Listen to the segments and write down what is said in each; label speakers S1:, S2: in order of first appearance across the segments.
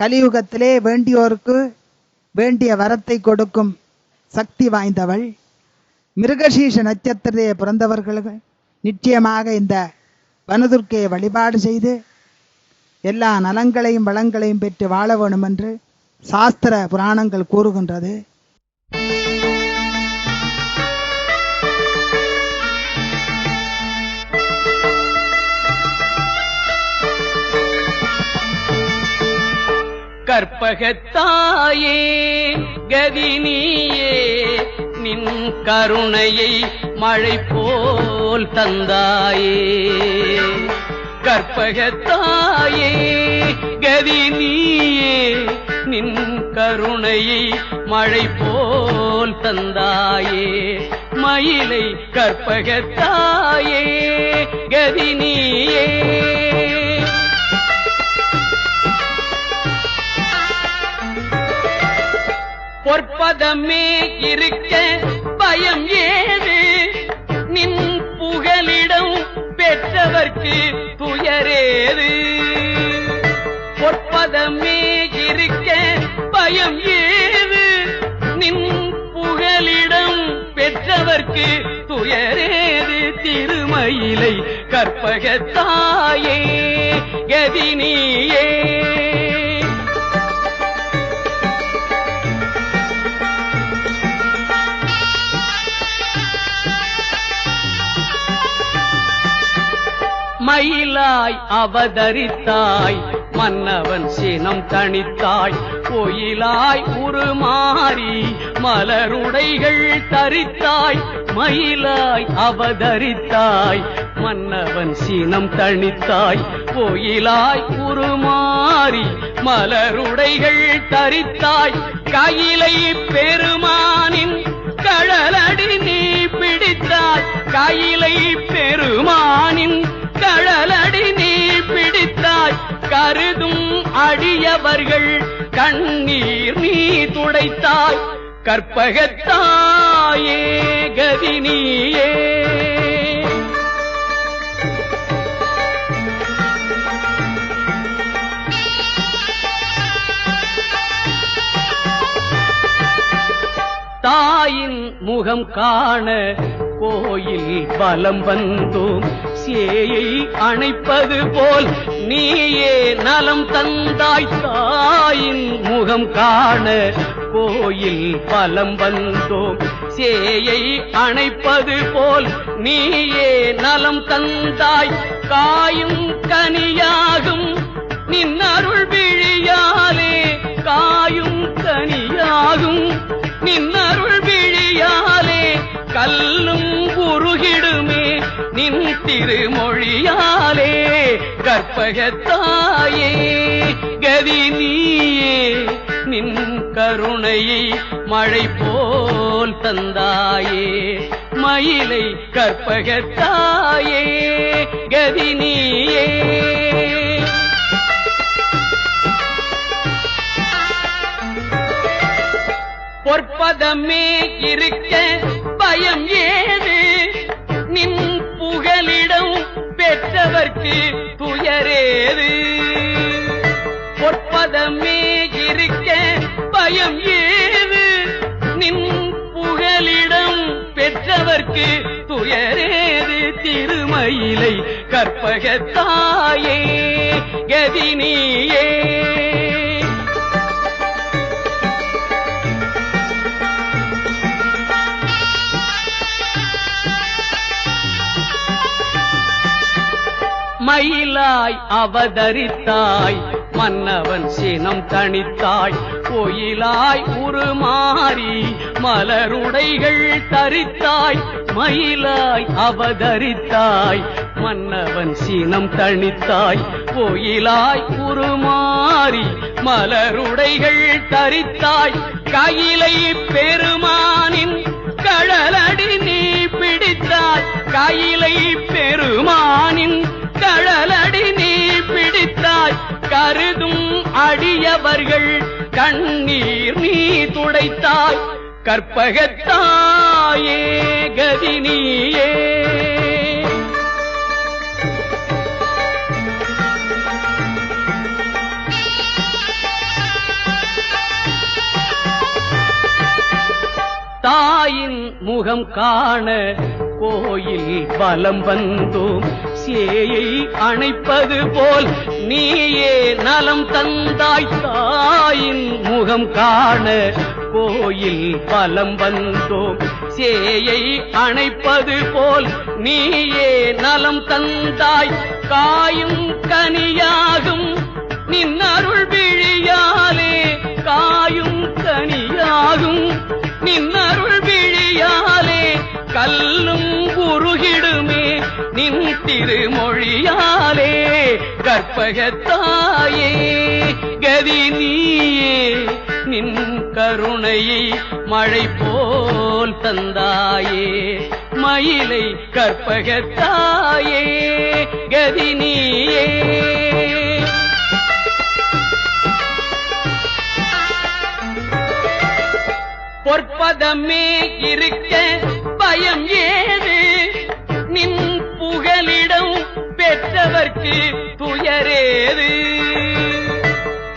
S1: கலியுகத்திலே வேண்டியோருக்கு வேண்டிய வரத்தை கொடுக்கும் சக்தி வாய்ந்தவள். மிருகசீஷ நட்சத்திரத்திலே பிறந்தவர்கள் நிச்சயமாக இந்த வனதுர்க்கையை வழிபாடு செய்து எல்லா நலங்களையும் வளங்களையும் பெற்று வாழ வேண்டும் என்று சாஸ்திர புராணங்கள் கூறுகின்றது.
S2: கற்பகத்தாயே கதினியே நின் கருணையை மழை போல் தந்தாயே. கற்பகத்தாயே கதினியே நின் கருணையை மழை போல் தந்தாயே. மயிலை கற்பகத்தாயே கதினியே பொற்பதமே இருக்க பயம் ஏது? நின் புகலிடம் பெற்றவர்க்கு துயரேது? பொற்பதமே இருக்க பயம் ஏது? நின் புகலிடம் பெற்றவர்க்கு துயரேது? திருமயிலை கற்பகத்தாயே கதினியே மயிலாய் அவதரித்தாய். மன்னவன் சினம் தணித்தாய். கோயிலாய் உருமாறி மலருடைகள் தரித்தாய். மயிலாய் அவதரித்தாய். மன்னவன் சினம் தணித்தாய். கோயிலாய் உருமாறி மலருடைகள் தரித்தாய். கையிலை பெருமானின் கழலடி நீ பிடித்தாய். கையிலை பெருமானின் கழலடி நீ பிடித்தாய். கருதும் அடியவர்கள் கண்ணீர் நீ துடைத்தாய். கற்பகத்தாயே கதினியே. தாயின் முகம் காண கோயில் பலம் வந்தோம் சேயை அணைப்பது போல் நீயே நலம் தந்தாய் தாயின் முகம் காண கோயில் பலம் வந்தோம் சேயை அணைப்பது போல் நீயே நலம் தந்தாய் காயும் கனியாகும் நின் அருள் விழியாலே காயும் கனியாகும் நின்னருள் விழியாலே கல்லும் உருகிடுமே நின் திருமொழியாலே கற்பகத்தாயே கதி நீயே நின் கருணையை மழை போல் தந்தாயே மயிலை கற்பகத்தாயே கதி நீயே பொற்பதமே இருக்க பயம் ஏது? நின் புகலிடம் பெற்றவர்க்கு துயரேது? பொற்பதமே இருக்க பயம் ஏது? நின் புகலிடம் பெற்றவர்க்கு துயரேது? திருமயிலை கற்பகத்தாயே கதினியே மயிலாய் அவதரித்தாய். மன்னவன் சினம் தணித்தாய். கோயிலாய் உருமாறி மலருடைகள் தரித்தாய். மயிலாய் அவதரித்தாய். மன்னவன் சினம் தணித்தாய். கோயிலாய் உருமாறி மலருடைகள் தரித்தாய். கையிலை பெருமானின் கடலடி நீ பிடித்தாய். கையிலை பெருமானின் கழலடி நீ பிடித்தாய். கருதும் அடியவர்கள் கண்ணீர் நீ துடைத்தாய். கற்பகத்தாயே கதினியே. தாயின் முகம் காண கோயில் பலம் வந்தோம் சேயை அணைப்பது போல் நீயே நலம் தந்தாய் தாயின் முகம் காண கோயில் பலம் வந்தோம். சேயை அணைப்பது போல் நீயே நலம் தந்தாய் காயும் கனியாகும். நின் அருள் விழியாலே காயும் கனியாகும். நின் அருள் கற்பகத்தாயே கதி நீயே நின் கருணையை மழை போல் தந்தாயே. மயிலை கற்பகத்தாயே கதி நீயே. பொற்பதமே இருக்க பயம் ஏது? நின் புகலிடம் பெற்றவர்க்கு துயரேது.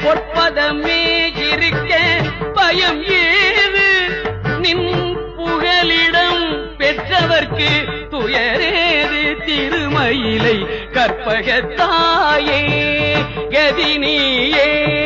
S2: பொற்பதமே இருக்க பயம் ஏது? நின் புகலிடம் பெற்றவர்க்கு துயரேது. திருமயிலை கற்பகத்தாயே கதினியே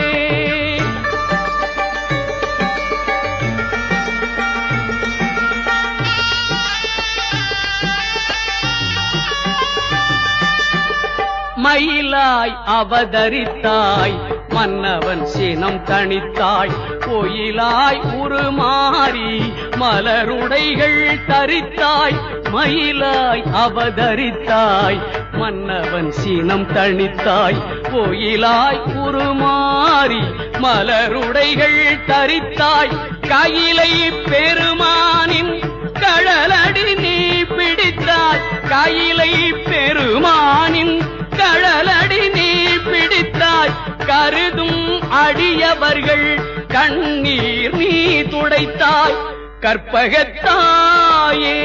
S2: மயிலாய் அவதரித்தாய். மன்னவன் சினம் தணித்தாய். கோயிலாய் உருமாறி மலருடைகள் தரித்தாய். மயிலாய் அவதரித்தாய். மன்னவன் சினம் தணித்தாய். கோயிலாய் உருமாறி மலருடைகள் தரித்தாய். கையிலை பெருமானின் கடலடி நீ பிடித்தாய். கையிலை பெருமானின் கழலடி நீ பிடித்தாய். கருதும் அடியவர்கள் கண்ணீர் நீ துடைத்தாய். கற்பகத்தாயே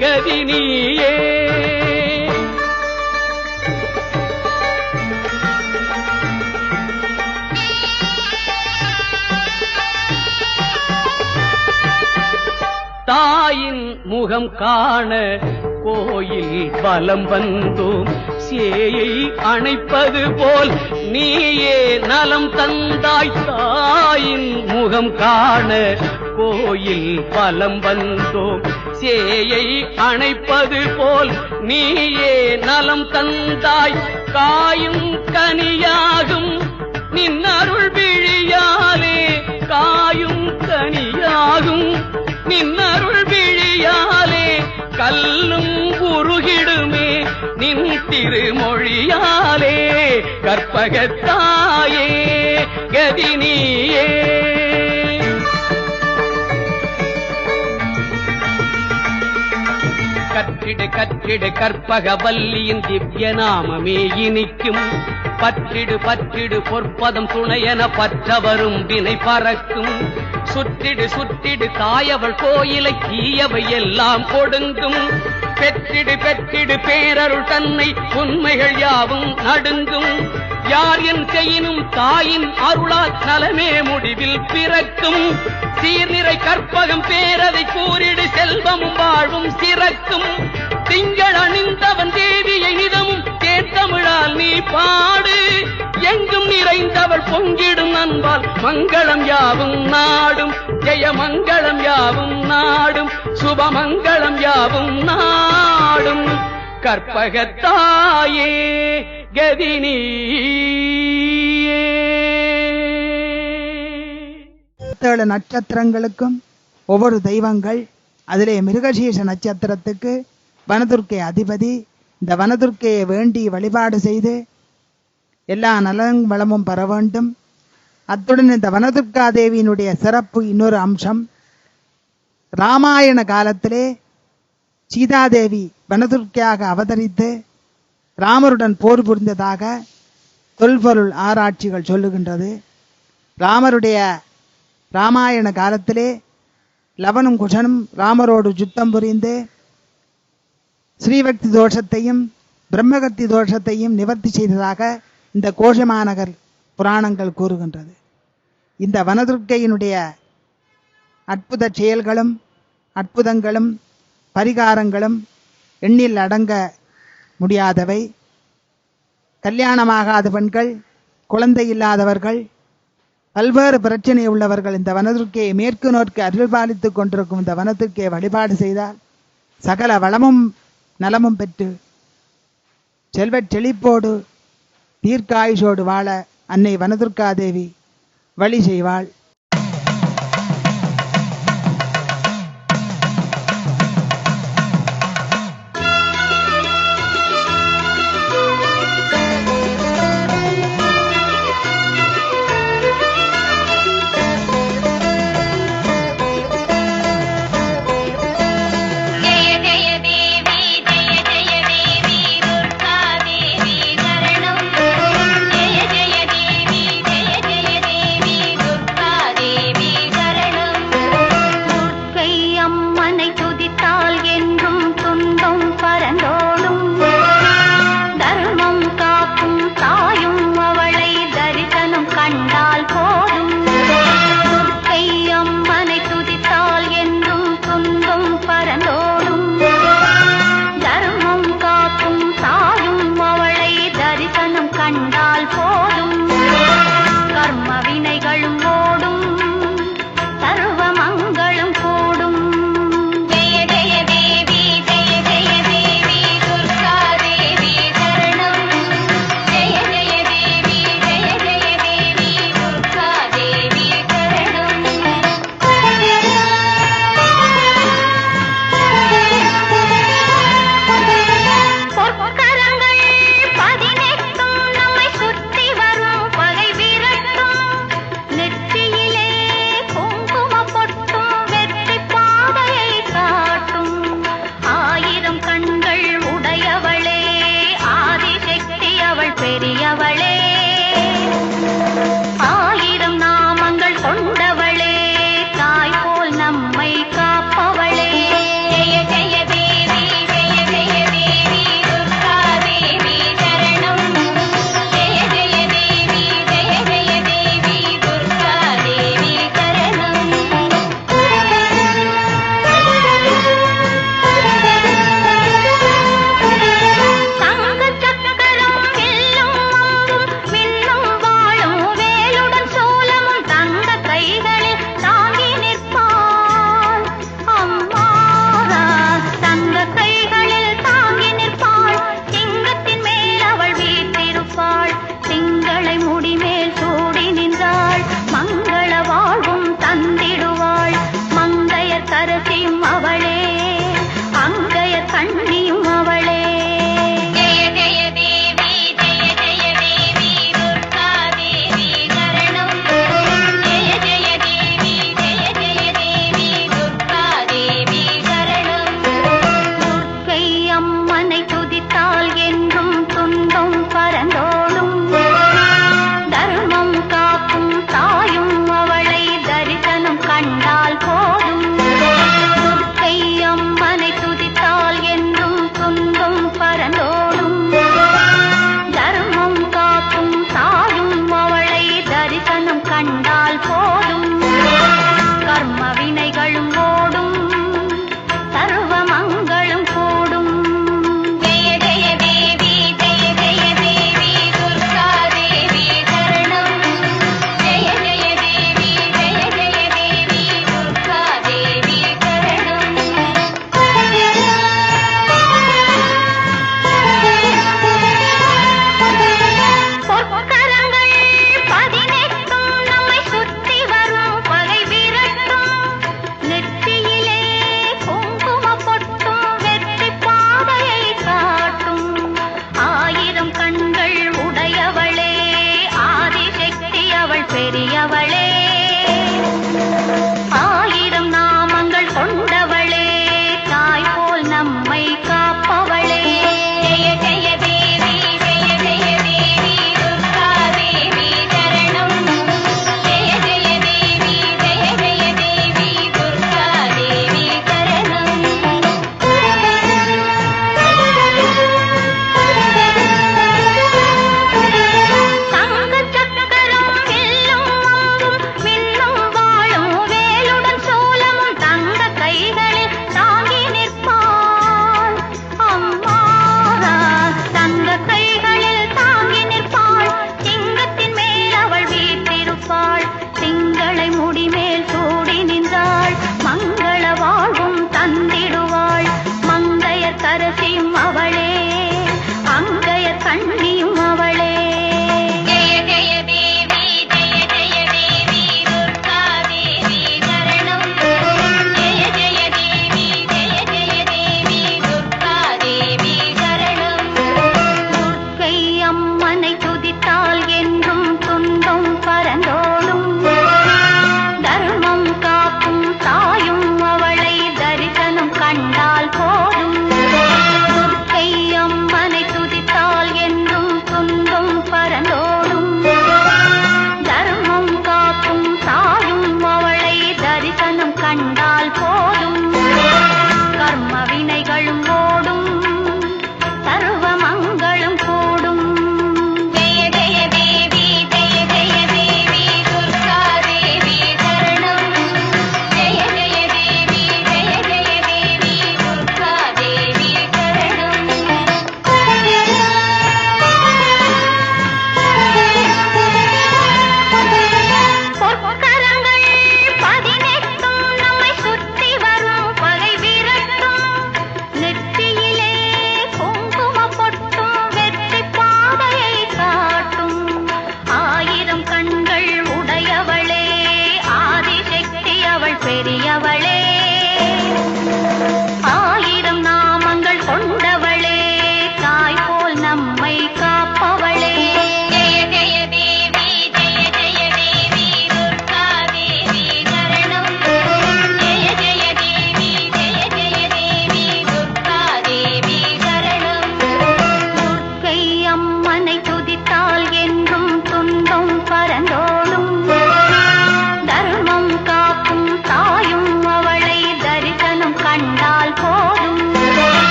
S2: கதினியே தாயின் முகம் காண கோயில் பலம் வந்தோம் சேயை அணைப்பது போல் நீயே நலம் தந்தாய் தாயின் முகம் காண கோயில் பலம் வந்தோம். சேயை அணைப்பது போல் நீயே நலம் தந்தாய் காயும் கனியாகும் நின் அருள் விழியாலே காயும் கனியாகும் நின் அருள் விழியாலே கல்லும் உருகிடுமே. நின் திரு கற்பகத்தாயே கதினியே கற்றிடு கற்றிடு கற்பக வல்லியின் திவ்ய நாமமே இனிக்கும். பற்றிடு பற்றிடு பொற்பதம் துணையென பற்றவரும் வினை பறக்கும். சுற்றிடு சுற்றிடு தாயவள் கோயிலை தீயவை எல்லாம் கொடுங்கும் பெற்றிடு பெற்றிடு பேரருள் தன்னை. உண்மைகள் யாவும் நடுங்கும் யார் என் செய்யினும் தாயின் அருளா நலமே முடிவில் பிறக்கும். சீர்நிறை கற்பகம் பேரதை கூறிடு செல்வமும் வாழ்வும் சிறக்கும். மங்களம் யாவும் நாடும் ஜெய மங்களம் யாவும் நாடும் சுபமங்களம் யாவும் நாடும். கற்பகத்தாயே கதினி
S1: ஏழு நட்சத்திரங்களுக்கும் ஒவ்வொரு தெய்வங்கள் அதிலே மிருகசீஷ நட்சத்திரத்துக்கு வனதுர்க்கை அதிபதி இந்த வனதுர்க்கையை வேண்டி வழிபாடு செய்து எல்லா நலன் வளமும் பெற வேண்டும். அத்துடன் இந்த வனதுர்கா தேவியினுடைய சிறப்பு இன்னொரு அம்சம். ராமாயண காலத்திலே சீதாதேவி வனதுர்க்கையாக அவதரித்து ராமருடன் போர் புரிந்ததாக தொல்பொருள் ஆராய்ச்சிகள் சொல்லுகின்றது. ராமருடைய ராமாயண காலத்திலே லவனும் குஷனும் ராமரோடு யுத்தம் புரிந்து ஸ்ரீவக்தி தோஷத்தையும் பிரம்மகத்தி தோஷத்தையும் நிவர்த்தி செய்ததாக இந்த கோஷமாநகர் புராணங்கள் கூறுகின்றது. இந்த வனதுர்க்கையினுடைய அற்புத செயல்களும் அற்புதங்களும் பரிகாரங்களும் எண்ணில் அடங்க முடியாதவை. கல்யாணமாகாத பெண்கள் குழந்தை இல்லாதவர்கள் பல்வேறு பிரச்சனை உள்ளவர்கள் இந்த வனதுர்க்கையை மேற்கு நோக்கி அருள்பாலித்து கொண்டிருக்கும் இந்த வனதுர்க்கையை வழிபாடு செய்தால் சகல வளமும் நலமும் பெற்று செல்வச் செழிப்போடு தீர்க்காயுஷோடு வாழ அன்னை
S3: வனதுர்கா தேவி வழி செய்வாள்.